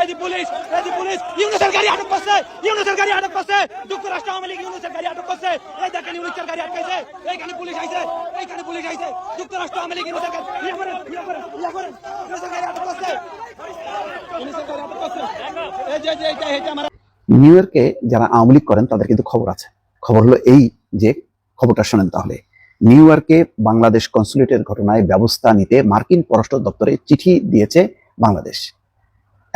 এই যে পুলিশ এই যে পুলিশ ইউনুসের গাড়ি আটক করছে ইউনুসের গাড়ি আটক করছে যুক্তরাষ্ট্র আওয়ামী লীগ ইউনুসের গাড়ি আটক করছে এই দেখেন ইউনুসের গাড়ি আটকাইছে এইখানে পুলিশ আইছে এইখানে পুলিশ আইছে যুক্তরাষ্ট্র আওয়ামী লীগ ইউনুসের গাড়ি ইয়া করেন ইয়া করেন ইয়া করেন ইউনুসের গাড়ি আটক করছে ইউনুসের গাড়ি আটক করছে এই যে যে এইটা এইটা আমার নিউ ইয়র্কে যারা আওয়ামী লীগ করেন, তাদের কিন্তু খবর আছে। খবর হলো এই যে, খবরটা শোনেন তাহলে। নিউ ইয়র্কে বাংলাদেশ কনসুলেটের ঘটনায় ব্যবস্থা নিতে মার্কিন পররাষ্ট্র দপ্তরে চিঠি দিয়েছে বাংলাদেশ।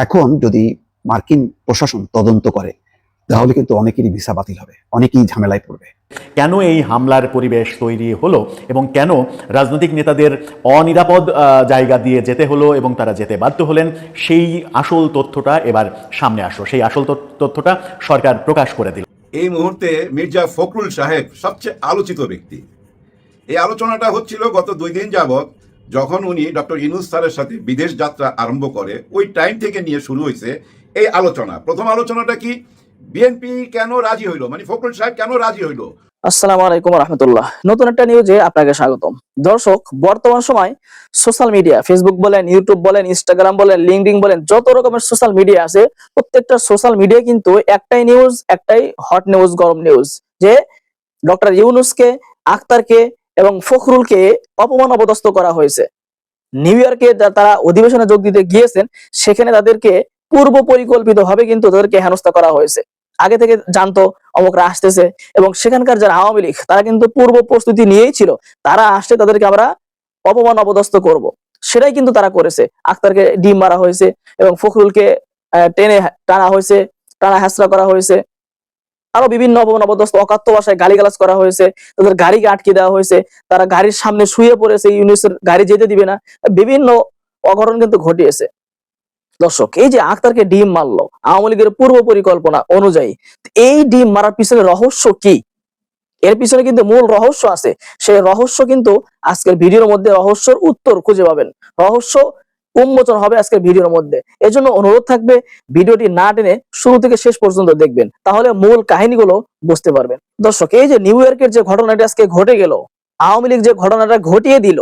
এখন যদি মার্কিন প্রশাসন তদন্ত করে তাহলে কিন্তু অনেকেরই ভিসা বাতিল হবে অনেকেই ঝামেলায় পড়বে। কেন এই হামলার পরিবেশ তৈরি হলো এবং কেন রাজনৈতিক নেতাদের অনিরাপদ আহ, জায়গা দিয়ে যেতে হলো এবং তারা যেতে বাধ্য হলেন সেই আসল তথ্যটা এবার সামনে আসলো। সেই আসল তথ্য- তথ্যটা সরকার প্রকাশ করে দিল। এই মুহূর্তে মির্জা ফখরুল সাহেব সবচেয়ে আলোচিত ব্যক্তি। এই আলোচনাটা হচ্ছিল গত দুই দিন যাবৎ যখন উনি ডক্টর ইনুস স্যারের সাথে বিদেশ যাত্রা আরম্ভ করে, ওই টাইম থেকে নিয়ে শুরু হয়েছে এই আলোচনা। প্রথম আলোচনাটা কি? বিএনপি কেন রাজি হইল? মানে ফখরুল সাহেব কেন রাজি হইল? আসসালামু আলাইকুম রহমতুল্লাহ। নতুন একটা নিউজে আপনাকে স্বাগতম। দর্শক, বর্তমান সময় সোশ্যাল মিডিয়া ফেসবুক বলেন ইউটিউব বলেন ইনস্টাগ্রাম বলেন লিঙ্কডিন বলেন, যত রকমের সোশ্যাল মিডিয়া আছে, প্রত্যেকটা সোশ্যাল মিডিয়া কিন্তু একটাই নিউজ একটাই হট নিউজ গরম নিউজ যে ডক্টর ইউনুসকে, আক্তারকে এবং ফখরুলকে অপমান অপদস্থ করা হয়েছে। নিউ ইয়র্কে তারা অধিবেশনে যোগ দিতে গিয়েছেন, সেখানে তাদেরকে পূর্ব পরিকল্পিত ভাবে কিন্তু তাদেরকে হেনস্থা করা হয়েছে। আগে থেকে জানতো, অমুকরা আসতেছে এবং সেখানকার যারা আওয়ামী লীগ, তারা কিন্তু পূর্ব প্রস্তুতি নিয়েই ছিল। তারা আসলে তাদেরকে আমরা অপমান অপদস্থ করব। সেটাই কিন্তু তারা করেছে। আক্তারকে ডিম মারা হয়েছে এবং ফখরুলকে টেনে টানা হয়েছে, টানা হেসরা করা হয়েছে। আরও বিভিন্ন অপদস্থ অকাত্য ভাষায় গালিগালাজ করা হয়েছে, তাদের গাড়িকে আটকে দেওয়া হয়েছে, তারা গাড়ির সামনে শুয়ে পড়েছে ইউনিসের গাড়ি যেতে দিবে না, বিভিন্ন অঘটন কিন্তু ঘটিয়েছে। দর্শক, এই যে আক্তারকে ডিম মারলো, আওয়ামী লীগের পূর্ব পরিকল্পনা অনুযায়ী, এই ডিম মারার পিছনে রহস্য কি? এর পিছনে কিন্তু মূল রহস্য আছে। সেই রহস্য কিন্তু আজকের ভিডিওর মধ্যে রহস্যর উত্তর খুঁজে পাবেন। রহস্য উন্মোচন হবে আজকে ভিডিওর মধ্যে। এজন্য অনুরোধ থাকবে, ভিডিওটি না টেনে শুরু থেকে শেষ পর্যন্ত দেখবেন, তাহলে মূল কাহিনীগুলো বুঝতে পারবেন। দর্শক, এই যে নিউ ইয়র্কের যে ঘটনাটি আজকে ঘটে গেল, আওয়ামী লীগ যে ঘটনাটা ঘটিয়ে দিল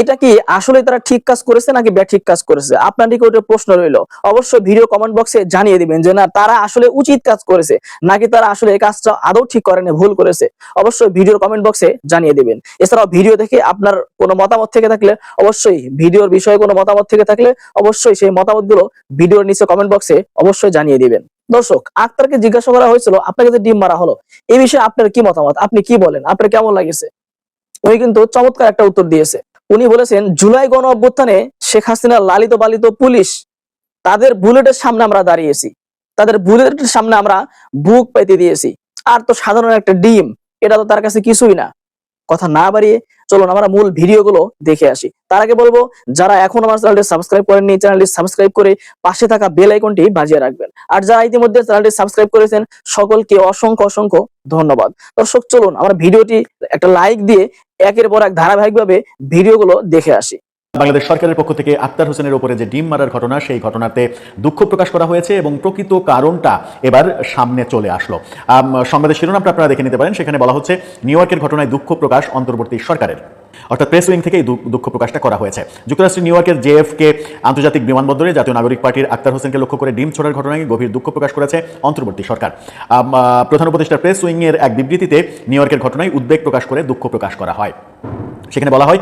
এটা কি আসলে তারা ঠিক কাজ করেছে নাকি ব্যাঠিক কাজ করেছে? আপনার দিকে ওটা প্রশ্ন রইল। অবশ্যই ভিডিও কমেন্ট বক্সে জানিয়ে দিবেন যে, না, তারা আসলে উচিত কাজ করেছে নাকি তারা আসলে এই কাজটা আদৌ ঠিক করেনি, ভুল করেছে? অবশ্যই ভিডিওর কমেন্ট বক্সে জানিয়ে দিবেন। এছাড়াও ভিডিও দেখে আপনার কোনো মতামত থেকে থাকলে অবশ্যই ভিডিওর বিষয়ে কোনো মতামত থেকে থাকলে অবশ্যই সেই মতামতগুলো ভিডিওর নিচে কমেন্ট বক্সে অবশ্যই জানিয়ে দিবেন। দর্শক, আক্তারকে জিজ্ঞাসা করা হয়েছিল, আপনাকে যে ডিম মারা হলো এই বিষয়ে আপনার কি মতামত? আপনি কি বলেন? আপনার কেমন লাগেছে? উনি কিন্তু চমৎকার একটা উত্তর দিয়েছে। উনি বলেছেন, জুলাই গণ অভ্যুত্থানে শেখ হাসিনা লালিত পালিত পুলিশ, তাদের বুলেটের সামনে আমরা দাঁড়িয়েছি। তাদের বুলেটের সামনে আমরা বুক পেতে দিয়েছি। আর তো সাধারণ একটা ডিম, এটা তো তার কাছে কিছুই না। কথা না বাড়িয়ে চলুন আমরা মূল ভিডিও গুলো দেখে আসি। তার আগে বলব, যারা এখন আমার চ্যানেলটি সাবস্ক্রাইব করেননি, চ্যানেলটি সাবস্ক্রাইব করে পাশে থাকা বেল আইকনটি বাজিয়ে রাখবেন। আর যারা ইতিমধ্যে চ্যানেলটি সাবস্ক্রাইব করেছেন, সকলকে অসংখ্য অসংখ্য ধন্যবাদ। দর্শক, চলুন আমরা ভিডিওটি একটা লাইক দিয়ে একের পর এক ধারাবাহিকভাবে ভিডিওগুলো দেখে আসি। বাংলাদেশ সরকারের পক্ষ থেকে আক্তার হোসেনের উপরে যে ডিম মারার ঘটনা, সেই ঘটনাতে দুঃখ প্রকাশ করা হয়েছে এবং প্রকৃত কারণটা এবার সামনে চলে আসলো। সংবাদের শিরোনামটা আপনারা দেখে নিতে পারেন। সেখানে বলা হচ্ছে, নিউ ইয়র্কের ঘটনায় দুঃখ প্রকাশ অন্তর্বর্তী সরকারের। অর্থাৎ প্রেস উইং থেকে এই দুঃখ প্রকাশটা করা হয়েছে। যুক্তরাষ্ট্রের নিউ ইয়র্কের জেএফকে আন্তর্জাতিক বিমানবন্দরে জাতীয় নাগরিক পার্টির আক্তার হোসেনকে লক্ষ্য করে ডিম ছোড়ার ঘটনায় গভীর দুঃখ প্রকাশ করেছে অন্তর্বর্তী সরকার। প্রধান উপদেষ্টা প্রেস উইং এর এক বিবৃতিতে নিউ ইয়র্কের ঘটনায় উদ্বেগ প্রকাশ করে দুঃখ প্রকাশ করা হয়। সেখানে বলা হয়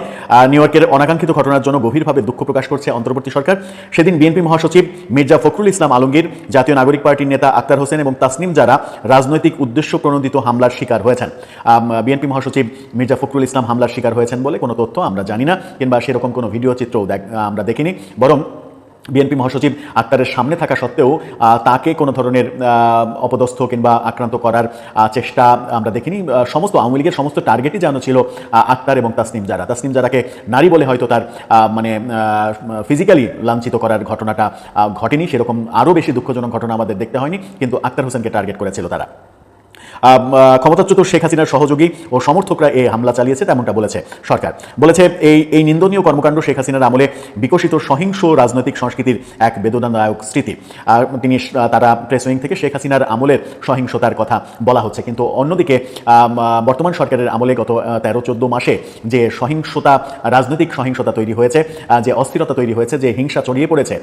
নিউ ইয়র্কের অনাকাঙ্ক্ষিত ঘটনার জন্য গভীরভাবে দুঃখ প্রকাশ করছে অন্তর্বর্তী সরকার। সেদিন বিএনপি মহাসচিব মির্জা ফখরুল ইসলাম আলমগীর, জাতীয় নাগরিক পার্টির নেতা আক্তার হোসেন এবং তাসনিম যারা রাজনৈতিক উদ্দেশ্য প্রণোদিত হামলার শিকার হয়েছেন। বিএনপি মহাসচিব মির্জা ফখরুল ইসলাম হামলার শিকার হয়েছেন বলে কোনো তথ্য আমরা জানি না, কিংবা সেরকম কোনো ভিডিও চিত্রও আমরা দেখিনি। বরং বিএনপি মহাসচিব আক্তারের সামনে থাকা সত্ত্বেও তাকে কোনো ধরনের অপদস্থ কিংবা আক্রান্ত করার চেষ্টা আমরা দেখিনি। সমস্ত আওয়ামী লীগের সমস্ত টার্গেটই যেন ছিল আক্তার এবং তাসনিম জারা। তাসনিম জারাকে নারী বলে হয়তো তার মানে ফিজিক্যালি লাঞ্ছিত করার ঘটনাটা ঘটেনি। সেরকম আরও বেশি দুঃখজনক ঘটনা আমাদের দেখতে হয়নি, কিন্তু আক্তার হোসেনকে টার্গেট করেছিল তারা। ক্ষমতাচ্যুত শেখ হাসিনার সহযোগী ও সমর্থকরা এই হামলা চালিয়েছে, তেমনটা বলেছে সরকার। বলেছে, এই এই নিন্দনীয় কর্মকাণ্ড শেখ হাসিনার আমলে বিকশিত সহিংস রাজনৈতিক সংস্কৃতির এক বেদনাদায়ক স্মৃতি। আর তিনি তারা প্রেস উইং থেকে শেখ হাসিনার আমলের সহিংসতার কথা বলা হচ্ছে। কিন্তু অন্যদিকে বর্তমান সরকারের আমলে গত তেরো চোদ্দ মাসে যে সহিংসতা, রাজনৈতিক সহিংসতা তৈরি হয়েছে যে অস্থিরতা তৈরি হয়েছে, যে হিংসা ছড়িয়ে পড়েছে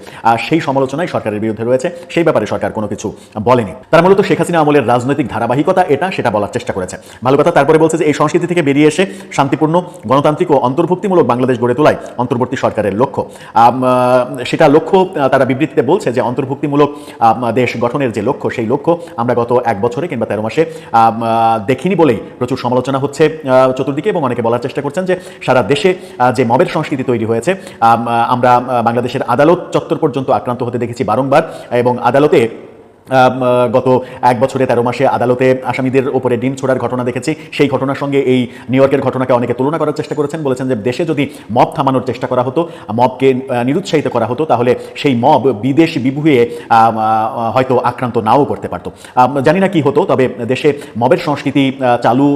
সেই সমালোচনায় সরকারের বিরুদ্ধে রয়েছে। সেই ব্যাপারে সরকার কোনো কিছু বলেনি। তারা মূলত শেখ হাসিনা আমলের রাজনৈতিক ধারাবাহিকতা এটা সেটা বলার চেষ্টা করেছে। ভালো কথা তারপরে বলছে যে এই সংস্কৃতি থেকে বেরিয়ে এসে শান্তিপূর্ণ, গণতান্ত্রিক ও অন্তর্ভুক্তিমূলক বাংলাদেশ গড়ে তোলাই অন্তর্বর্তী সরকারের লক্ষ্য। সেটা লক্ষ্য তারা বিবৃতিতে বলছে যে অন্তর্ভুক্তিমূলক দেশ গঠনের যে লক্ষ্য, সেই লক্ষ্য আমরা গত এক বছরে কিংবা তেরো মাসে দেখিনি বলেই প্রচুর সমালোচনা হচ্ছে চতুর্দিকে এবং অনেকে বলার চেষ্টা করছেন যে সারা দেশে যে মবের সংস্কৃতি তৈরি হয়েছে আমরা বাংলাদেশের আদালত চত্বর পর্যন্ত আক্রান্ত হতে দেখেছি বারংবার এবং আদালতে গত এক বছরে তেরো মাসে আদালতে আসামিদের ওপরে ডিম ছোড়ার ঘটনা দেখেছি। সেই ঘটনার সঙ্গে এই নিউ ইয়র্কের ঘটনাকে অনেকে তুলনা করার চেষ্টা করেছেন। বলেছেন যে দেশে যদি মব থামানোর চেষ্টা করা হতো মবকে নিরুৎসাহিত করা হতো, তাহলে সেই মব বিদেশ বিভুয়ে হয়তো আক্রান্ত নাও করতে পারতো। জানি না কি হতো, তবে দেশে মবের সংস্কৃতি চালু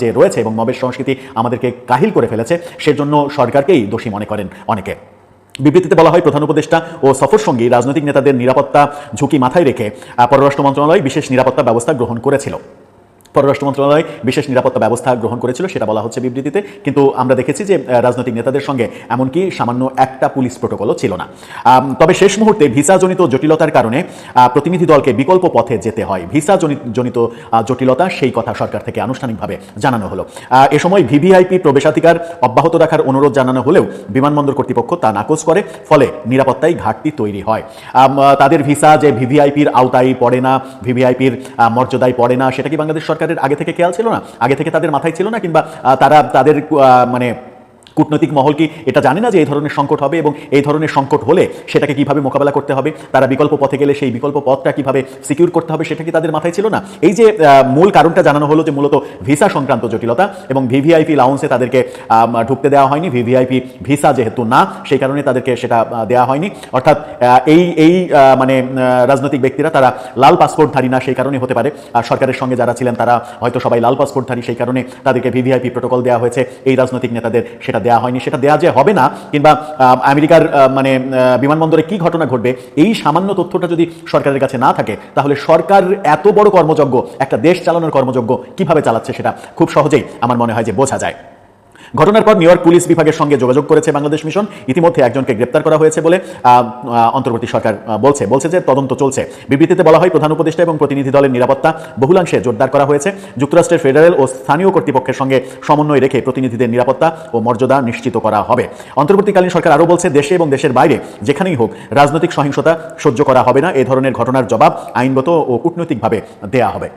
যে রয়েছে এবং মবের সংস্কৃতি আমাদেরকে কাহিল করে ফেলেছে, সেজন্য সরকারকেই দোষী মনে করেন অনেকে। বিবৃতিতে বলা হয়, প্রধান উপদেষ্টা ও সফর সঙ্গী রাজনৈতিক নেতাদের নিরাপত্তা ঝুঁকি মাথায় রেখে পররাষ্ট্র মন্ত্রণালয় বিশেষ নিরাপত্তা ব্যবস্থা গ্রহণ করেছিল। পররাষ্ট্র মন্ত্রণালয় বিশেষ নিরাপত্তা ব্যবস্থা গ্রহণ করেছিল, সেটা বলা হচ্ছে বিবৃতিতে। কিন্তু আমরা দেখেছি যে রাজনৈতিক নেতাদের সঙ্গে এমনকি সামান্য একটা পুলিশ প্রোটোকলও ছিল না। তবে শেষ মুহূর্তে ভিসাজনিত জটিলতার কারণে প্রতিনিধি দলকে বিকল্প পথে যেতে হয়। ভিসা জনিত জটিলতা সেই কথা সরকার থেকে আনুষ্ঠানিকভাবে জানানো হলো। এ সময় ভিভিআইপি প্রবেশাধিকার অব্যাহত রাখার অনুরোধ জানানো হলেও বিমানবন্দর কর্তৃপক্ষ তা নাকচ করে, ফলে নিরাপত্তায় ঘাটতি তৈরি হয়। তাদের ভিসা যে ভিভিআইপির আওতায় পড়ে না, ভিভিআইপির মর্যাদায় পড়ে না, সেটা কি বাংলাদেশ সরকারের আগে থেকে খেয়াল ছিল না? আগে থেকে তাদের মাথায় ছিল না? কিংবা তারা তাদের মানে কূটনৈতিক মহল কি এটা জানে না যে এই ধরনের সংকট হবে এবং এই ধরনের সংকট হলে সেটাকে কীভাবে মোকাবেলা করতে হবে? তারা বিকল্প পথে গেলে সেই বিকল্প পথটা কীভাবে সিকিউর করতে হবে সেটা কি তাদের মাথায় ছিল না? এই যে মূল কারণটা জানানো হলো যে মূলত ভিসা সংক্রান্ত জটিলতা এবং ভিভিআইপি লাউন্সে তাদেরকে ঢুকতে দেওয়া হয়নি। ভিভিআইপি ভিসা যেহেতু না, সেই কারণে তাদেরকে সেটা দেওয়া হয়নি। অর্থাৎ এই এই মানে রাজনৈতিক ব্যক্তিরা তারা লাল পাসপোর্টধারী না, সেই কারণে হতে পারে। আর সরকারের সঙ্গে যারা ছিলেন তারা হয়তো সবাই লাল পাসপোর্টধারী, সেই কারণে তাদেরকে ভিভিআইপি প্রোটোকল দেওয়া হয়েছে। এই রাজনৈতিক নেতাদের সেটা দেওয়া হয়নি, সেটা দেওয়া যে হবে না, কিংবা আমেরিকার মানে বিমানবন্দরে কি ঘটনা ঘটবে, এই সামান্য তথ্যটা যদি সরকারের কাছে না থাকে, তাহলে সরকার এত বড় কর্মযজ্ঞ, একটা দেশ চালানোর কর্মযজ্ঞ কীভাবে চালাচ্ছে সেটা খুব সহজেই আমার মনে হয় যে বোঝা যায়। ঘটনার পর নিউ পুলিশ বিভাগের সঙ্গে যোগাযোগ করেছে বাংলাদেশ মিশন। ইতিমধ্যে একজনকে গ্রেপ্তার করা হয়েছে বলে অন্তর্বর্তী সরকার বলছে। বলছে যে তদন্ত চলছে। বিবৃতিতে বলা হয়, প্রধান উপদেষ্টা এবং প্রতিনিধি দলের নিরাপত্তা বহুলাংশে জোরদার করা হয়েছে। যুক্তরাষ্ট্রের ফেডারেল ও স্থানীয় কর্তৃপক্ষের সঙ্গে সমন্বয় রেখে প্রতিনিধিদের নিরাপত্তা ও মর্যাদা নিশ্চিত করা হবে। অন্তর্বর্তীকালীন সরকার আরও বলছে, দেশে এবং দেশের বাইরে যেখানেই হোক রাজনৈতিক সহিংসতা সহ্য করা হবে না। এ ধরনের ঘটনার জবাব আইনগত ও কূটনৈতিকভাবে দেয়া হবে।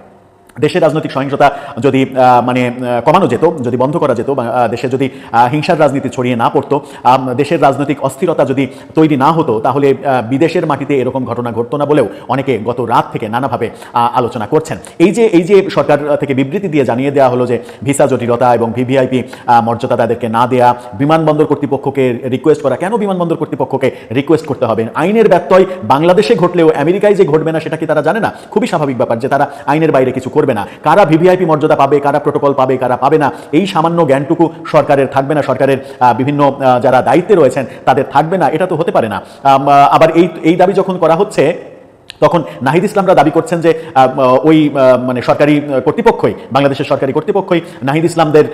দেশের রাজনৈতিক সহিংসতা যদি মানে কমানো যেত, যদি বন্ধ করা যেত দেশে যদি হিংসার রাজনীতি ছড়িয়ে না পড়তো দেশের রাজনৈতিক অস্থিরতা যদি তৈরি না হতো, তাহলে বিদেশের মাটিতে এরকম ঘটনা ঘটতো না বলেও অনেকে গত রাত থেকে নানাভাবে আলোচনা করছেন। এই যে এই যে সরকার থেকে বিবৃতি দিয়ে জানিয়ে দেওয়া হলো যে, ভিসা জটিলতা এবং ভিভিআইপি মর্যাদা তাদেরকে না দেয়া, বিমানবন্দর কর্তৃপক্ষকে রিকোয়েস্ট করা, কেন বিমানবন্দর কর্তৃপক্ষকে রিকোয়েস্ট করতে হবে? আইনের ব্যত্যয় বাংলাদেশে ঘটলেও আমেরিকায় যে ঘটবে না, সেটা কি তারা জানে না? খুবই স্বাভাবিক ব্যাপার যে তারা আইনের বাইরে কিছু করবে না। কারা ভিভিআইপি মর্যাদা পাবে, কারা প্রোটোকল পাবে, কারা পাবে না, এই সামান্য জ্ঞানটুকু সরকারের থাকবে না। সরকারের বিভিন্ন যারা দায়িত্বে রয়েছেন, তাদের থাকবে না, এটা তো হতে পারে না। আবার এই এই দাবি যখন করা হচ্ছে তখন নাহিদ ইসলামরা দাবি করছেন যে ওই মানে সরকারি কর্তৃপক্ষই, বাংলাদেশের সরকারি কর্তৃপক্ষই নাহিদ ইসলামদের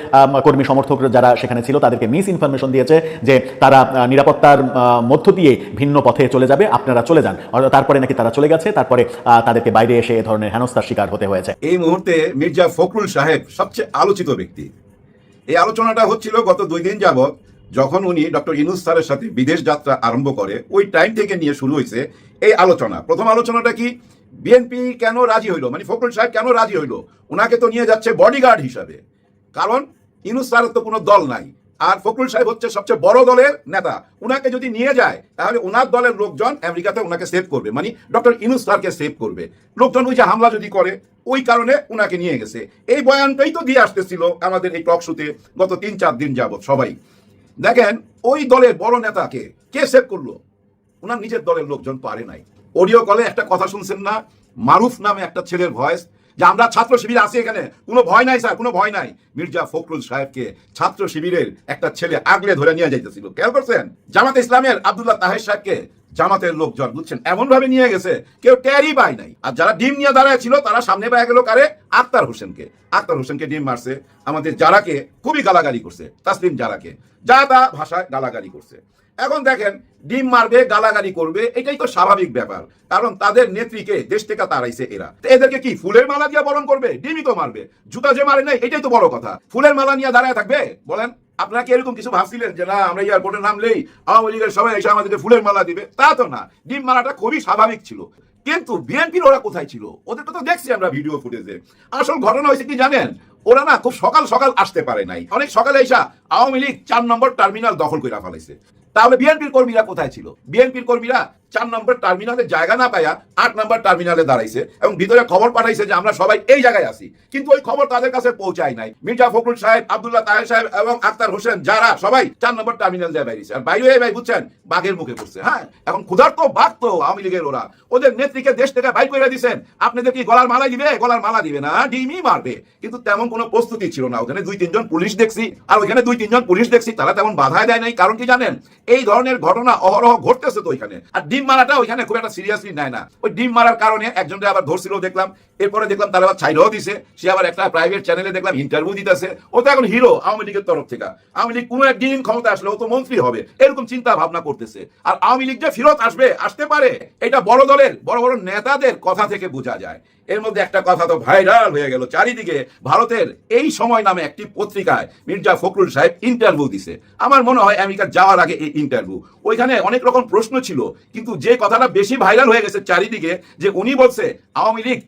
কর্মী সমর্থক যারা সেখানে ছিল তাদেরকে মিস ইনফরমেশন দিয়েছে যে তারা নিরাপত্তার মধ্য দিয়ে ভিন্ন পথে চলে যাবে, আপনারা চলে যান। তারপরে নাকি তারা চলে গেছে, তারপরে তাদেরকে বাইরে এসে এ ধরনের হেনস্থার শিকার হতে হয়েছে। এই মুহূর্তে মির্জা ফখরুল সাহেব সবচেয়ে আলোচিত ব্যক্তি। এই আলোচনাটা হচ্ছিল গত দুই দিন যাবৎ যখন উনি ডক্টর ইনুস স্যারের সাথে বিদেশ যাত্রা আরম্ভ করে, ওই টাইম থেকে নিয়ে শুরু হয়েছে এই আলোচনা। প্রথম আলোচনাটা কি? বিএনপি কেন রাজি হইল? মানে ফখরুল সাহেব কেন রাজি হইল? ওনাকে তো নিয়ে যাচ্ছে বডিগার্ড হিসাবে। কারণ ইনুস স্যারের তো কোনো দল নাই। আর ফখরুল সাহেব হচ্ছে সবচেয়ে বড় দলের নেতা। উনাকে যদি নিয়ে যায়, তাহলে ওনার দলের লোকজন আমেরিকাতে ওনাকে সেভ করবে। মানে ডক্টর ইনুস স্যারকে সেভ করবে। লোকজন ওই যে হামলা যদি করে, ওই কারণে উনাকে নিয়ে গেছে। এই বয়ানটাই তো দিয়ে আসতেছিল আমাদের এই টক শুতে গত তিন চার দিন যাবত সবাই। দেখেন, ওই দলের বড় নেতাকে কে সেভ করল? ওনার নিজের দলের লোকজন পারে নাই। অডিও কলে একটা কথা শুনছেন না? মারুফ নামে একটা ছেলের ভয়েস যে আমরা ছাত্র শিবির আছি এখানে। কোনো ভয় নাই, স্যার, কোনো ভয় নাই। মির্জা ফখরুল সাহেবকে ছাত্র শিবিরের একটা ছেলে আগলে ধরে নিয়ে যাইতেছিল। খেয়াল করছেন? জামাত ইসলামের আব্দুল্লাহ তাহের সাহেবকে জামাতের লোকজন, বুঝছেন? এমন ভাবে নিয়ে গেছে, কেউ ট্যারি পায় নাই। আর যারা ডিম নিয়ে দাঁড়ায় ছিল, তারা সামনে পায় গেল কারে? আক্তার হোসেনকে। আক্তার হোসেনকে ডিম মারছে, আমাদের যারাকে খুবই গালাগালি করছে, তাসলিম যারাকে যা তা ভাষায় গালাগালি করছে। এখন দেখেন, ডিম মারবে, গালাগালি করবে, এটাই তো স্বাভাবিক ব্যাপার। কারণ তাদের নেত্রীকে দেশ থেকে তাড়াইছে এরা। এদেরকে কি, ফুলের মালা দিয়ে বরণ করবে? ডিমই তো মারবে। জুতা যে মারে নাই, এটাই তো বড় কথা। ফুলের মালা নিয়ে দাঁড়ায় থাকবে? বলেন, আপনারা কি এরকম কিছু ভাবছিলেন যে, না, আমরা এয়ারপোর্টে নামলেই আওয়ামী লীগের সবাই এসে আমাদেরকে ফুলের মালা দিবে? তা তো না। ডিম মারাটা খুবই স্বাভাবিক ছিল। কিন্তু বিএনপির ওরা কোথায় ছিল? ওদেরকে তো দেখছি আমরা ভিডিও ফুটেজে আসল ঘটনা হয়েছে কি জানেন? ওরা না খুব সকাল সকাল আসতে পারে নাই। অনেক সকালে এসা আওয়ামী লীগ চার নম্বর টার্মিনাল দখল করে ফেলাইছে। তাহলে বিএনপির কর্মীরা কোথায় ছিল? বিএনপির কর্মীরা চার নম্বর টার্মিনালে জায়গা না পাইয়া আট নম্বর টার্মিনালে দাঁড়াইছে এবং ভিতরে খবর পাঠাইছে যে আমরা সবাই এই জায়গায় আছি। কিন্তু ওই খবর তাদের কাছে পৌঁছায় নাই। মির্জা ফখরুল সাহেব, আব্দুল্লাহ তাহের সাহেব এবং আক্তার হোসেন যারা, সবাই চার নম্বর টার্মিনাল যায় বাইরেছে আর বাইরে ভাই বুঝছেন, বাঘের মুখে পড়ছে। হ্যাঁ এখন ক্ষুধার তো বাঘ তো আওয়ামী লীগের ওরা। ওদের নেত্রীকে দেশ থেকে বাইর করে দিচ্ছেন আপনাদের কি গলার মালা দিবে? গলার মালা দিবে না, ডিমই মারবে। কিন্তু তেমন কোনো প্রস্তুতি ছিল না। ওখানে দুই, তিনজন পুলিশ দেখছি। আর ওইখানে দুই, তিনজন পুলিশ দেখছি, তারা তেমন বাধা দেয় নাই। কারণ কি জানেন? এই ধরনের ঘটনা অহরহ ঘটতেছে তো ওইখানে। আর ডিম মারাটা ওইখানে খুব একটা সিরিয়াসলি নেয় না। ওই ডিম মারার কারণে একজনকে আবার ধরছিল, দেখলাম এরপরে দেখলাম তারা আবার ছাইরাও দিছে। সে আবার একটা প্রাইভেট চ্যানেলে দেখলাম ইন্টারভিউ দিতেছে। ও তো এখন হিরো আওয়ামী লীগের তরফ থেকে। আওয়ামী লীগ কোনো একদিন ক্ষমতা আসলে ও তো মন্ত্রী হবে। এরকম চিন্তা ভাবনা করতেছে। আর আওয়ামী লীগ যে ফিরত আসবে, আসতে পারে। এটা বড় দলের, বড় বড় নেতাদের কথা থেকে বোঝা যায়। এর মধ্যে একটা কথা তো ভাইরাল হয়ে গেল। চারিদিকে ভারতের এই সময় নামে একটি পত্রিকায় মির্জা ফখরুল সাহেব ইন্টারভিউ দিছে। আমার মনে হয় আমেরিকা যাওয়ার আগে এই ইন্টারভিউ ওইখানে অনেক রকম প্রশ্ন ছিল। কিন্তু যে কথাটা বেশি ভাইরাল হয়ে গেছে চারিদিকে, যে উনি বলছে, আওয়ামী লীগ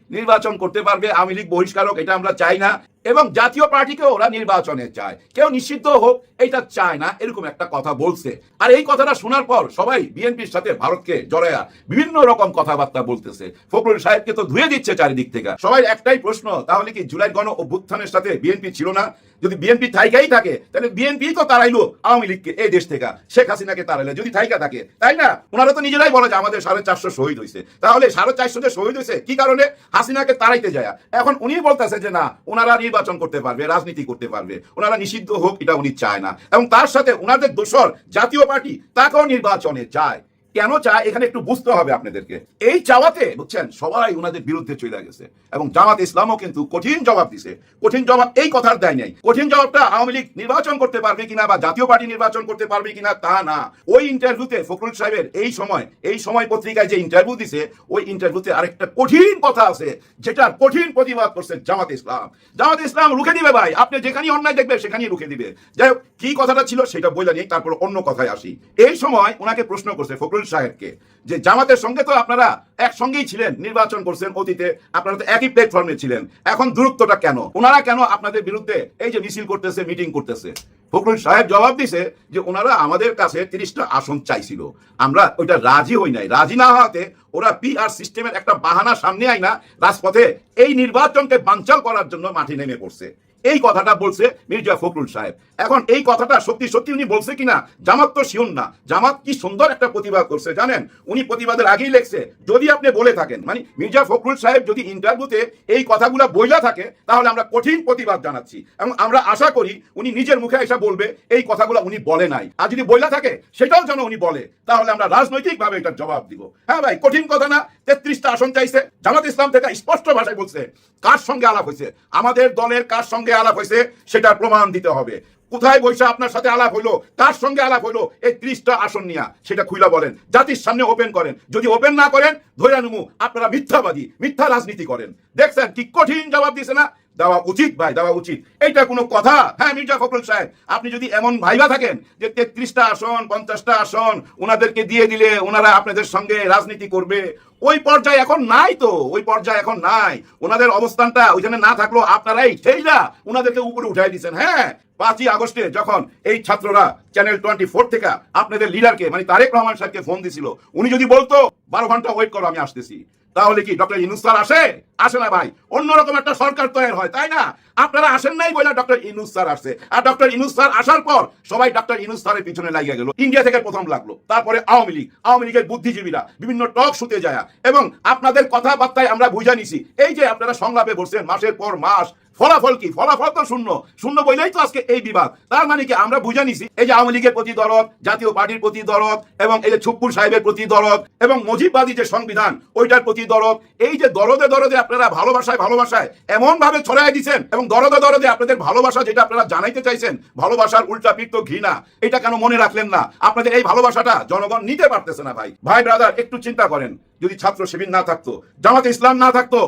নির্বাচন করতে পারবে, আওয়ামী লীগ বহিষ্কারক, এটা আমরা চাই না। এবং জাতীয় পার্টিকে ওরা নির্বাচনে চায়। কেউ নিষিদ্ধ হোক এটা চায় না, এরকম একটা কথা বলছে। আর এই কথাটা শোনার পর সবাই বিএনপির সাথে ভারতকে জড়ায়া বিভিন্ন রকম কথাবার্তা বলতেছে। ফখরুল সাহেবকে তো ধুয়ে দিচ্ছে চারিদিক থেকে। সবাই একটাই প্রশ্ন, তাহলে কি জুলাই গণ অভ্যুত্থানের সাথে বিএনপি ছিল না? যদি বিএনপি থাইকাই থাকে, তাহলে বিএনপি তো তারাইলো আওয়ামী লীগকে এই দেশ থেকে। শেখ হাসিনাকে তারাইলে যদি থাইকা থাকে, তাই না? ওনারা তো নিজেরাই বলে যে আমাদের সাড়ে চারশো শহীদ হয়েছে তাহলে সাড়ে চারশো যে শহীদ হয়েছে কি কারণে? হাসিনাকে তাড়াইতে যায়। এখন উনি বলতেছে যে না, ওনারা নির্বাচন করতে পারবে, রাজনীতি করতে পারবে। ওনারা নিষিদ্ধ হোক, এটা উনি চায় না। এবং তার সাথে ওনাদের দোসর জাতীয় পার্টি, তাকেও নির্বাচনে চায় কেন চায়? এখানে একটু বুঝতে হবে আপনাদেরকে। এই চাওয়াতে, বুঝছেন, সবাই ওনাদের বিরুদ্ধে চলে গেছে। এবং জামাত ইসলামও কিন্তু কঠিন জবাব দিছে। কঠিন জবাব এই কথার দেয় নাই। কঠিন জবাবটা আওয়ামী লীগ নির্বাচন করতে পারবে কিনা বা জাতীয় পার্টি নির্বাচন করতে পারবে কিনা তা না। ওই ইন্টারভিউতে ফখরুল সাহেবের এই সময় এই সময় পত্রিকায় যে ইন্টারভিউ দিছে, ওই ইন্টারভিউতে আরেকটা কঠিন কথা আছে যেটা কঠিন প্রতিবাদ করছে জামাত ইসলাম। জামাত ইসলাম রুখে দিবে ভাই। আপনি যেখানে অন্যায় দেখবে, সেখানেই রুখে দিবে। যাই হোক, কি কথাটা ছিল সেটা বলে নিই, তারপর অন্য কথায় আসি। এই সময় ওনাকে প্রশ্ন করছে ফখরুল সাহেবকে। যে জামাতের সঙ্গে তো আপনারা একসঙ্গেই ছিলেন, নির্বাচন করছেন, অতীতে আপনারা তো একই প্ল্যাটফর্মে ছিলেন। এখন দূরত্বটা কেন? ওনারা কেন আপনাদের বিরুদ্ধে এই যে মিছিল করতেছে মিটিং করতেছে? ফখরুল সাহেব জবাব দিছে যে ওনারা আমাদের কাছে তিরিশটা আসন চাইছিল। আমরা ওইটা রাজি হই নাই। রাজি না হওয়াতে ওরা পি পিআর সিস্টেমের একটা বাহানা সামনে আইনা, রাজপথে এই নির্বাচনকে বাঞ্চাল করার জন্য মাঠে নেমে পড়ছে। এই কথাটা বলছে মির্জা ফখরুল সাহেব। এখন এই কথাটা সত্যি সত্যি উনি বলছে কিনা, জামাত তো শিউন না। জামাত কি সুন্দর একটা প্রতিবাদ করছে জানেন? উনি প্রতিবাদের আগেই লেখছে, যদি আপনি বলে থাকেন মানে মির্জা ফখরুল সাহেব যদি ইন্টারভিউতে এই কথাগুলো বইলা থাকে, তাহলে আমরা কঠিন প্রতিবাদ জানাচ্ছি। এবং আমরা আশা করি উনি নিজের মুখে এসে বলবে, এই কথাগুলো উনি বলে নাই। আর যদি বইলা থাকে, সেটাও যেন উনি বলে, তাহলে আমরা রাজনৈতিকভাবে এটার জবাব দিব। হ্যাঁ ভাই, কঠিন কথা না, তেত্রিশটা আসন চাইছে। জামাত ইসলাম থেকে স্পষ্ট ভাষায় বলছে, কার সঙ্গে আলাপ হয়েছে? আমাদের দলের কার সঙ্গে আলাপ হয়েছে সেটার প্রমাণ দিতে হবে। কোথায় বৈশা আপনার সাথে আলাপ হলো কার সঙ্গে আলাপ হলো এই ত্রিশটা আসন নিয়া সেটা খুইলা বলেন। জাতির সামনে ওপেন করেন। যদি ওপেন না করেন ধৈরা নুমু, আপনারা মিথ্যাবাদী, মিথ্যা রাজনীতি করেন। দেখছেন কি কঠিন জবাব দিছে না? দেওয়া উচিত ভাই, দেওয়া উচিত। এইটা কোনো কথা? হ্যাঁ মির্জা ফখরুল সাহেব, আপনি যদি এমন ভাইবা থাকেন যে তেত্রিশটা আসন, পঞ্চাশটা আসন ওনাদেরকে দিয়ে দিলে ওনারা আপনাদের সঙ্গে রাজনীতি করবে, ওই পর্যায়ে এখন নাই তো, ওই পর্যায়ে এখন নাই। ওনাদের অবস্থানটা ওইখানে না থাকলেও আপনারাই সেইরা ওনাদেরকে উপরে উঠাই দিচ্ছেন হ্যাঁ পাঁচই আগস্টে যখন এই ছাত্ররা চ্যানেল টোয়েন্টি ফোর থেকে আপনাদের লিডারকে মানে তারেক রহমান সাহেবকে ফোন দিছিল, উনি যদি বলতো, বারো ঘণ্টা ওয়েট করো, আমি আসতেছি। তাহলে কি ডক্টর ইনুস আসে? আসে না ভাই। অন্যরকম একটা সরকার তৈরি হয়, তাই না? আপনারা আসেন নাই বলে ডক্টর ইনুস স্যার আসছে। আর ডক্টর ইনুস আসার পর সবাই ডক্টর ইনুস পিছনে লাগিয়ে গেল। ইন্ডিয়া থেকে প্রথম লাগল। তারপরে আওয়ামী লীগ। আওয়ামী লীগের বুদ্ধিজীবীরা বিভিন্ন টক শুতে যায়। এবং আপনাদের কথাবার্তায় আমরা বুঝা নিছি। এই যে আপনারা সংলাপে বসছেন, মাসের পর মাস ফলাফল কি? ফলাফল তো শূন্য। শূন্য বইলেই তো আজকে এই বিবাদ। তার মানে কি? আমরা বুঝে নিছি। এই যে আওয়ামী লীগের প্রতি দরদ, জাতীয় পার্টির প্রতি দরদ, এবং এই যে ছুপ্পুর সাহেবের প্রতি দরদ, এবং মজিববাদী যে সংবিধান, ওইটার প্রতি দরদ, এই যে দরদে দরদে আপনারা ভালোবাসায় ভালোবাসায় এমন ভাবে ছড়াই দিচ্ছেন এবং দরদে দরদে আপনাদের ভালোবাসা যেটা আপনারা জানাইতে চাইছেন, ভালোবাসার উল্টা পিঠ ঘৃণা, এটা কেন মনে রাখলেন না? আপনাদের এই ভালোবাসাটা জনগণ নিতে পারতেছে না ভাই। ভাই ব্রাদার একটু চিন্তা করেন। যদি ছাত্র শিবির না থাকতো, জামাতে ইসলাম না থাকতো,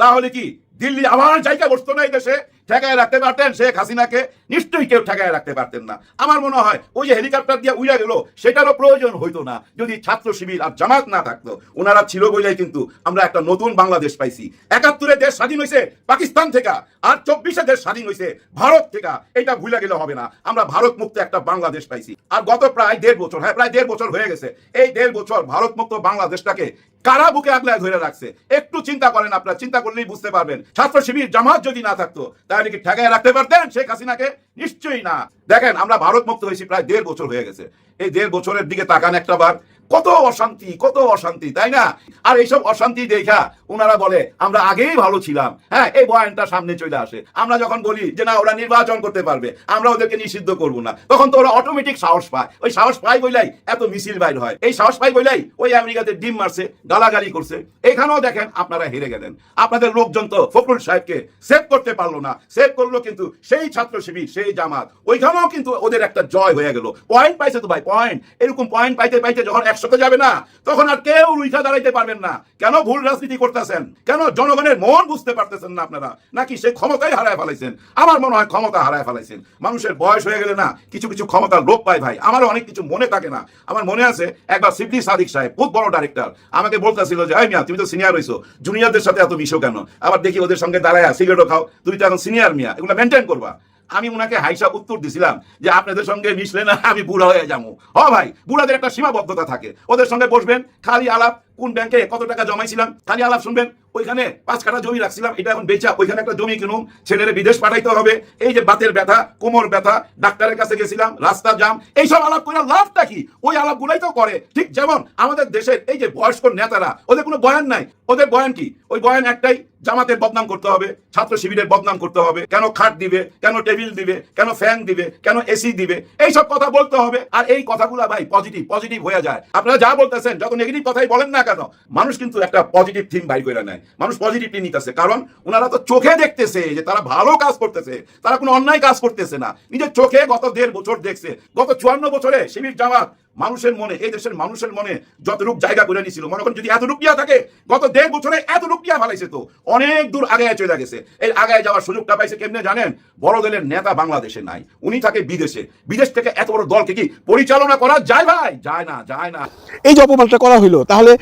তাহলে কি দিল্লি আবার জায়গা বসতো না এই দেশে। ঠেকায় রাখতে পারতেন শেখ হাসিনাকে। নিশ্চয়ই কেউ ঠেকায় রাখতে পারতেন না। আমার মনে হয় ওই যে হেলিকপ্টার দিয়ে উড়ে গেল, সেটারও প্রয়োজন হইতো না। যদি ছাত্র শিবির আর জামাত না থাকতো, ওনারা ছিল বলেই কিন্তু আমরা একটা নতুন বাংলাদেশ পাইছি। একাত্তরে দেশ স্বাধীন হয়েছে পাকিস্তান থেকে, আর চব্বিশে দেশ স্বাধীন হয়েছে ভারত থেকে। এটা ভুলে গেলে হবে না। আমরা ভারত মুক্ত একটা বাংলাদেশ পাইছি। আর গত প্রায় দেড় বছর হ্যাঁ প্রায় দেড় বছর হয়ে গেছে। এই দেড় বছর ভারত মুক্ত বাংলাদেশটাকে কারা বুকে আগলায় ধরে রাখছে? একটু চিন্তা করেন আপনারা, চিন্তা করলেই বুঝতে পারবেন। ছাত্র শিবির জামাত যদি না থাকতো, তাহলে কি ঠেকায় রাখতে পারতেন শেখ হাসিনাকে? নিশ্চয়ই না। দেখেন, আমরা ভারত মুক্ত হয়েছি প্রায় দেড় বছর হয়ে গেছে। এই দেড় বছরের দিকে তাকান একটা বার। কত অশান্তি কত অশান্তি, তাই না? আর এইসব অশান্তি দেখা ওনারা বলে, আমরা আগেই ভালো ছিলাম। হ্যাঁ এই বয়ানটা সামনে চলে আসে। আমরা যখন বলি যে, না, ওরা নির্বাচন করতে পারবে, আমরা ওদেরকে নিষিদ্ধ করব না, তখন তো ওরা অটোমেটিক সাহস পায়। ওই সাহস পাই বইলাই এত মিছিল বাইর হয়। এই সাহস পাই বইলাই ওই আমেরিকাতে ডিম মারছে, গালাগালি করছে। এখানেও দেখেন আপনারা হেরে গেলেন। আপনাদের লোকজন তো ফখরুল সাহেবকে সেভ করতে পারল না। সেভ করল কিন্তু সেই ছাত্র শিবির সেই জামাত। ওইখানেও কিন্তু ওদের একটা জয় হয়ে গেল। পয়েন্ট পাইছে তো ভাই পয়েন্ট এরকম পয়েন্ট পাইতে পাইতে যখন একসাথে যাবে না, তখন আর কেউ উইঠা দাঁড়াইতে পারবেন না। কেন ভুল রাজনীতি করতেছেন? কেন জনগণের মন বুঝতে পারতেছেন না আপনারা? নাকি সে ক্ষমতাই হারায় ফেলাইছেন? আমার মনে হয় ক্ষমতা হারায় ফেলাইছেন। মানুষের বয়স হয়ে গেলে না, কিছু কিছু ক্ষমতা লোপ পায় ভাই। আমারও অনেক কিছু মনে থাকে না। আমার মনে আছে, একবার সিদ্দি সাদিক সাহেব খুব বড় ডাইরেক্টর আমাকে বলতেছিল যে মিয়া, তুমি তো সিনিয়র হইছো। জুনিয়রদের সাথে এত মিশো কেন? আবার দেখি ওদের সঙ্গে দাঁড়ায় সিগারেটও খাও। তুমি তো এখন সিনিয়র মিয়া। এগুলো মেনটেন করবা। আমি ওনাকে হাইসা উত্তর দিছিলাম যে আপনাদের সঙ্গে মিশলে না আমি বুড়া হয়ে যাব। হ ভাই, বুড়াদের একটা সীমাবদ্ধতা থাকে। ওদের সঙ্গে বসবেন, খালি আলাপ কোন ব্যাংকে কত টাকা জমাইছিলাম, খালি আলাপ শুনবেন। ওইখানে পাঁচ কাঠা জমি রাখছিলাম, এটা এখন বেচা। ওইখানে একটা জমি কিনুম, ছেলেরে বিদেশ পাঠাইতে হবে। এই যে বাতের ব্যথা, কোমর ব্যথা, ডাক্তারের কাছে গেছিলাম, রাস্তা জাম, এইসব আলাপ করে লাভটা কি? ওই আলাপগুলাই তো করে। ঠিক যেমন আমাদের দেশের এই যে বয়স্ক নেতারা, ওদের কোনো বয়ান নাই। ওদের বয়ান কি? ওই বয়ান একটাই, জামাতের বদনাম করতে হবে, ছাত্র শিবিরের বদনাম করতে হবে। কেন খাট দিবে? কেন টেবিল দিবে? কেন ফ্যান দিবে? কেন এসি দিবে? এইসব কথা বলতে হবে। আর এই কথাগুলো ভাই পজিটিভ পজিটিভ হয়ে যায়। আপনারা যা বলতেছেন, যত নেগেটিভ কথাই বলেন না কেন? মানুষ কিন্তু একটা পজিটিভ থিম বাইর করে নেয়। মানুষ পজিটিভলি নিতেছে। কারণ ওনারা তো চোখে দেখতেছে যে তারা ভালো কাজ করতেছে। তারা কোনো অন্যায় কাজ করতেছে না। নিজের চোখে গত দেড় বছর দেখছে। গত চুয়ান্ন বছরে শিবির জামাত মানুষের মনে, এই দেশের মানুষের মনে যতটুক জায়গা করে নিছিল, মনে করেন যদি এত রুপিয়া থাকে, গত দেড় বছরে এত রুপিয়া ফেলাইছে তো অনেক দূর আগে চলে গেছে। এই আগে যাওয়ার সুযোগটা পাইছে কেমনে জানেন? বড় দলের নেতা বাংলাদেশে নাই। উনি থাকে বিদেশে। বিদেশ থেকে এত বড় দলকে কি পরিচালনা করা যায় ভাই? যায় না যায় না। এই যে অপমানটা করা হইল, তাহলে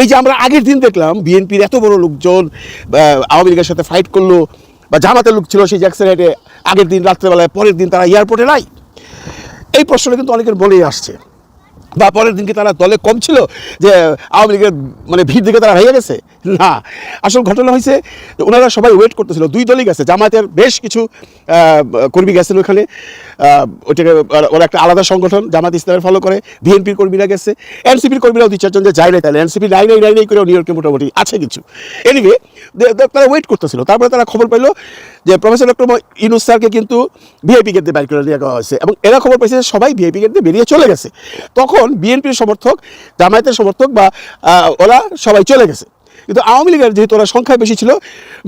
এই যে আমরা আগের দিন দেখলাম বিএনপির এত বড় লোকজন আওয়ামী লীগের সাথে ফাইট করল, বা জামাতের লোক ছিল সেই জ্যাকসেনাইটে আগের দিন রাত্রেবেলায়, পরের দিন তারা এয়ারপোর্টে নাই। এই প্রশ্নটা কিন্তু অনেকের বলেই আসছে। বা পরের দিনকে তারা দলে কম ছিল যে আওয়ামী লীগের মানে ভিড় দিকে তারা হয়ে গেছে? না। আসল ঘটনা হয়েছে ওনারা সবাই ওয়েট করতেছিল। দুই দলই গেছে। জামাতের বেশ কিছু কর্মী গেছেন ওখানে। ওইটাকে ওরা- একটা আলাদা সংগঠন জামাত ইসলামের ফলো করে। বিএনপির কর্মীরা গেছে। এনসিপির কর্মীরাও দুই, চারজন যে যায় নাই তাহলে। এনসিপি নাই নাই নাই নাই করেও নিউ ইয়র্কে মোটামুটি আছে কিছু। এনিওয়ে তারা ওয়েট করতেছিল। তারপরে তারা খবর পাইলো যে প্রফেসর ডক্টর ইনুস স্যারকে কিন্তু ভিআইপি গেট বাইর করে নিয়ে যাওয়া হয়েছে। এবং এরা খবর পাইছে যে সবাই ভিআইপি গেট বেরিয়ে চলে গেছে। তখন বিএনপির সমর্থক, জামায়াতের সমর্থক বা ওরা সবাই চলে গেছে। কিন্তু আওয়ামী লীগের যেহেতু ওরা সংখ্যায় বেশি ছিল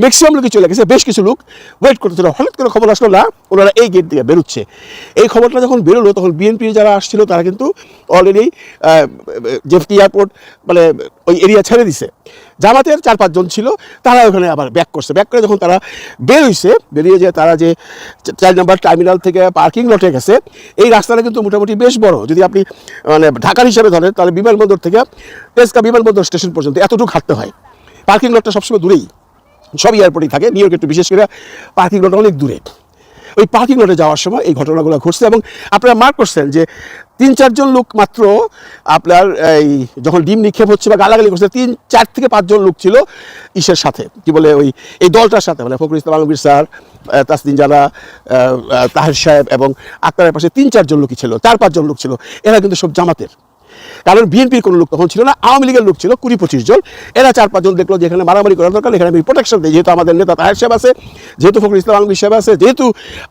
ম্যাক্সিমাম লোকই চলে গেছে, বেশ কিছু লোক ওয়েট করতেছিল। হঠাৎ করে খবর আসলো, না, ওনারা এই গেট দিয়ে বেরোচ্ছে। এই খবরটা যখন বেরোলো, তখন বিএনপি যারা আসছিল, তারা কিন্তু অলরেডি জেফটি এয়ারপোর্ট মানে ওই এরিয়া ছেড়ে দিছে। জামাতের চার পাঁচজন ছিল, তারা ওখানে আবার ব্যাক করছে। ব্যাক করে যখন তারা বের হইছে বেরিয়ে যে তারা যে চার নম্বর টার্মিনাল থেকে পার্কিং লটে গেছে, এই রাস্তাটা কিন্তু মোটামুটি বেশ বড়। যদি আপনি মানে ঢাকার হিসাবে ধরেন, তাহলে বিমানবন্দর থেকে তেজকা বিমানবন্দর স্টেশন পর্যন্ত এতটুকু হাঁটতে হয়। পার্কিং লটটা সবসময় দূরেই। সব এয়ারপোর্টেই থাকে। নিউ ইয়র্কে একটু বিশেষ করে পার্কিং লটটা অনেক দূরে। ওই পার্কিং লটে যাওয়ার সময় এই ঘটনাগুলো ঘটছে এবং আপনারা মার্ক করছেন যে তিন চারজন লোক মাত্র আপনার এই যখন ডিম নিক্ষেপ হচ্ছে বা গালাগালি করছে, তিন, চার থেকে পাঁচজন লোক ছিল ইসের সাথে। কি বলে ওই, এই দলটার সাথে মানে ফখরুল ইসলাম, আলমগীর স্যার তাসদিন জানা তাহের সাহেব এবং আক্তারের পাশে তিন চারজন লোকই ছিল চার পাঁচজন লোক ছিল। এরা কিন্তু সব জামাতের। কারণ বিএনপির কোনো লোক তখন ছিল না, আওয়ামী লীগের লোক ছিল, কুড়ি পঁচিশ জন। এরা চার পাঁচজন দেখল যে এখানে মারামারি করার দরকার, এখানে আমি প্রোটেকশন দিই। যেহেতু আমাদের নেতা তাহের সাহেব আছে, যেহেতু ফখরুল ইসলাম আলমগীর সাহেব আছে, যেহেতু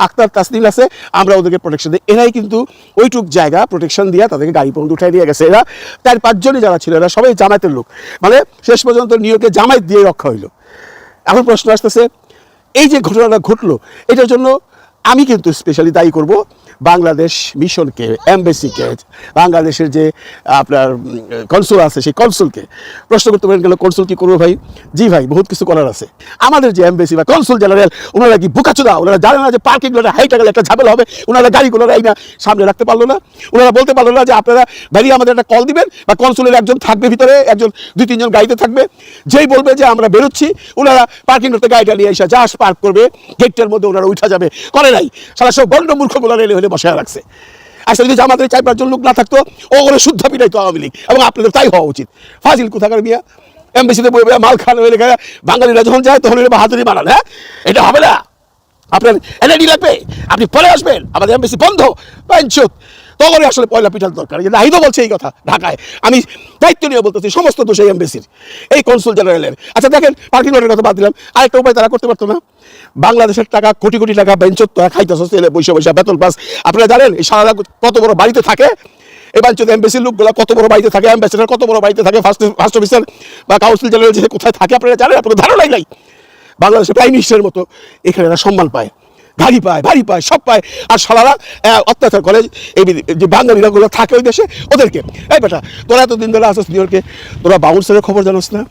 আক্তার তাসদিন আছে, আমরা ওদেরকে প্রোটেকশন দিই। এরাই কিন্তু ওইটুক জায়গা প্রোটেকশন দিয়ে তাদেরকে গাড়ি পর্যন্ত উঠাই দিয়ে গেছে। এরা চার পাঁচজনই যারা ছিল, এরা সবাই জামায়াতের লোক। মানে শেষ পর্যন্ত নিউ ইয়র্কে জামায়াত দিয়ে রক্ষা হইল। এখন প্রশ্ন আসতেছে, এই যে ঘটনাটা ঘটলো, এটার জন্য আমি কিন্তু স্পেশালি দায়ী করব। বাংলাদেশ মিশনকে, এমবেসিকে, বাংলাদেশের যে আপনার কনসুল আছে, সেই কনসুলকে প্রশ্ন করতে পারেন, গেল কনসুল কি করব ভাই? জি ভাই, বহুত কিছু করার আছে। আমাদের যে এমবেসি বা কনসুল জেনারেল ওনারা কি বোকাচোদা ওনারা জানে না যে পার্কিং লটে হাইটা গেলে একটা ঝামেলা হবে। ওনারা গাড়িগুলো এই না, সামনে রাখতে পারল না। ওনারা বলতে পারল না যে আপনারা বেরিয়ে আমাদের একটা কল দিবেন বা কনসুলের একজন থাকবে ভিতরে, একজন দুই তিনজন গাড়িতে থাকবে। যেই বলবে যে আমরা বেরোচ্ছি, ওনারা পার্কিং লটে গাড়িটা নিয়ে এসে জাহাজ পার্ক করবে। গেটের মধ্যে ওনারা উঠা যাবে। করে নাই। সারা সব বন্ড মূর্খগুলো রেলে হলে বসায় রাখছে। আসলে যদি আমাদের চার পাঁচজন লোক না থাকতো ও করে শুদ্ধ পিটাইতো আওয়ামী লীগ। এবং আপনাদের তাই হওয়া উচিত। ফাজিল কোথাকার মিয়া? এমবেসিতে বই মাল খান হয়ে গেলে বাঙালিরা যখন যায় তখন এরা বাহাদুরি বানান হ্যাঁ? এটা হবে না। আপনার এনআইডি লাগবে, আপনি পরে আসবেন। আমাদের এমবেসি বন্ধ। পাঞ্চুত তখনই আসলে পয়লা পিঠার দরকার। যে নাহিদও বলছে এই কথা ঢাকায়। আমি দায়িত্ব নিয়ে বলতেছি, সমস্ত দোষ এই এমবেসির। এই কনসুল জেনারেলের। আচ্ছা দেখেন, পার্কিং লটের কথা বাদ দিলাম। আরেকটা উপায় তারা করতে পারতো না। বাংলাদেশের টাকা কোটি কোটি টাকা বেঞ্চত খাইতেছ তেলে বসে বসে বেতন পাস। আপনারা জানেন, এই সারা কত বড় বাড়িতে থাকে? এই বাঞ্চত এমবেসির লোকগুলো কত বড় বাড়িতে থাকে? অ্যাম্বাসেডার কত বড় বাড়িতে থাকে? ফার্স্ট ফার্স্ট অফিসার বা কাউন্সিল জেনারেল যে কোথায় থাকে, আপনারা জানেন? আপনাদের ধারণাই নাই। বাংলাদেশের প্রাইম মিনিস্টারের মতো এখানে এরা সম্মান পায়। গাড়ি পায়, বাড়ি পায়, সব পায়। আর সালারা অত্যাচার করে। এই যে বাঙালিরা গুলো থাকে ওই দেশে, ওদেরকে। এই বেটা, তোরা এতদিন ধরে আসছিস নিউ ইয়র্কে তোরা বাউন্সারের খবর জানোস না?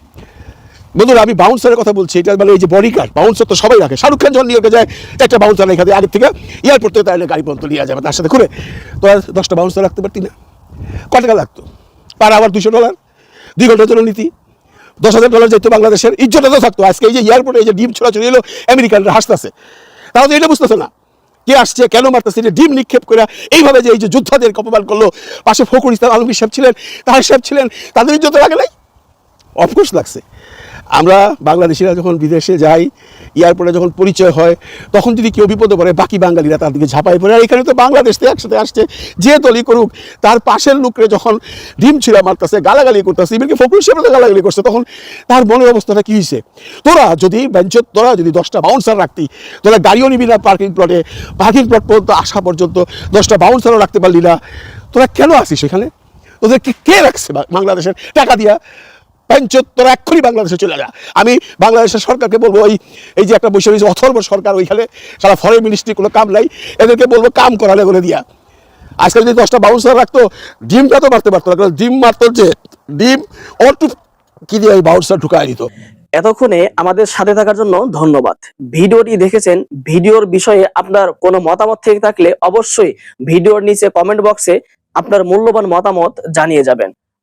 বন্ধুরা, আমি বাউন্সারের কথা বলছি, এটা মানে এই যে বডি গার্ড বাউন্সার তো সবাই রাখে। শাহরুখ খান যখন নিউ ইয়র্কে যায়, একটা বাউন্সার রেখা দেয় আগের থেকে এয়ারপোর্ট থেকে তাহলে গাড়ি পর্যন্ত নিয়ে যাবে, তার সাথে করে। তোরা দশটা বাউন্সার রাখতে পারতি না। কত টাকা লাগতো? পার আবার দুশো ডলার দুই ঘণ্টার জন্য নীতি। দশ হাজার ডলার যেত বাংলাদেশের ইজ্জতটা তো থাকতো। আজকে এই যে এয়ারপোর্টে এই যে ডিম ছোড়াছড়ি এলো আমেরিকানরা হাসতেছে। তারা তো এটা বুঝতেছে না। কে আসছে, কেন মারতেছে, এটা ডিম নিক্ষেপ করে এইভাবে যে এই যে যোদ্ধাদের অপমান করল, পাশে ফখরুল ইসলাম, আলমগীর সাহেব ছিলেন, তাহার সাহেব ছিলেন, তাদের ইজ্জত লাগে নাই? অফকোর্স লাগছে। আমরা বাংলাদেশিরা যখন বিদেশে যাই এয়ারপোর্টে যখন পরিচয় হয়, তখন যদি কেউ বিপদে পড়ে, বাকি বাঙালিরা তার দিকে ঝাঁপাই পড়ে। আর এখানে তো বাংলাদেশ থেকে একসাথে আসছে, যে দলই করুক, তার পাশের লোকরে যখন ডিম ছিঁড়া মারতেছে, গালাগালি করতেছে ইভেন কি ফখরুল সাহেব গালাগালি করছে, তখন তার মনের অবস্থাটা কী হয়েছে তোরা যদি বেঞ্চত তোরা যদি দশটা বাউন্সার রাখতি, তোরা গাড়িও নিবি না পার্কিং প্লটে পার্কিং প্লট পর্যন্ত আসা পর্যন্ত দশটা বাউন্সারও রাখতে পারলি না, তোরা কেন আসিস এখানে? তোদেরকে কে রাখছে বাংলাদেশের টাকা দিয়া? পঞ্চত তোরা এক্ষুনি বাংলাদেশে চলে যা। আমি বাংলাদেশের সরকারকে বলব ওই এই যে একটা বৈষয়িক অথর্ব সরকার ওইখানে, সারা ফরেন মিনিস্ট্রি কোনো কাম নাই, এদেরকে বলব কাম করালে বলে দিয়া। আজকাল যদি দশটা বাউন্সার রাখতো, ডিমটা তো মারতে পারতো না ডিম মারতো যে, ডিম অটু কি দিয়ে ওই বাউন্সার ঢুকায় দিত? এতক্ষণে আমাদের সাথে থাকার জন্য ধন্যবাদ। ভিডিওটি দেখেছেন, ভিডিওর বিষয়ে আপনার কোনো মতামত থেকে থাকলে অবশ্যই ভিডিওর নিচে কমেন্ট বক্সে আপনার মূল্যবান মতামত জানিয়ে যাবেন।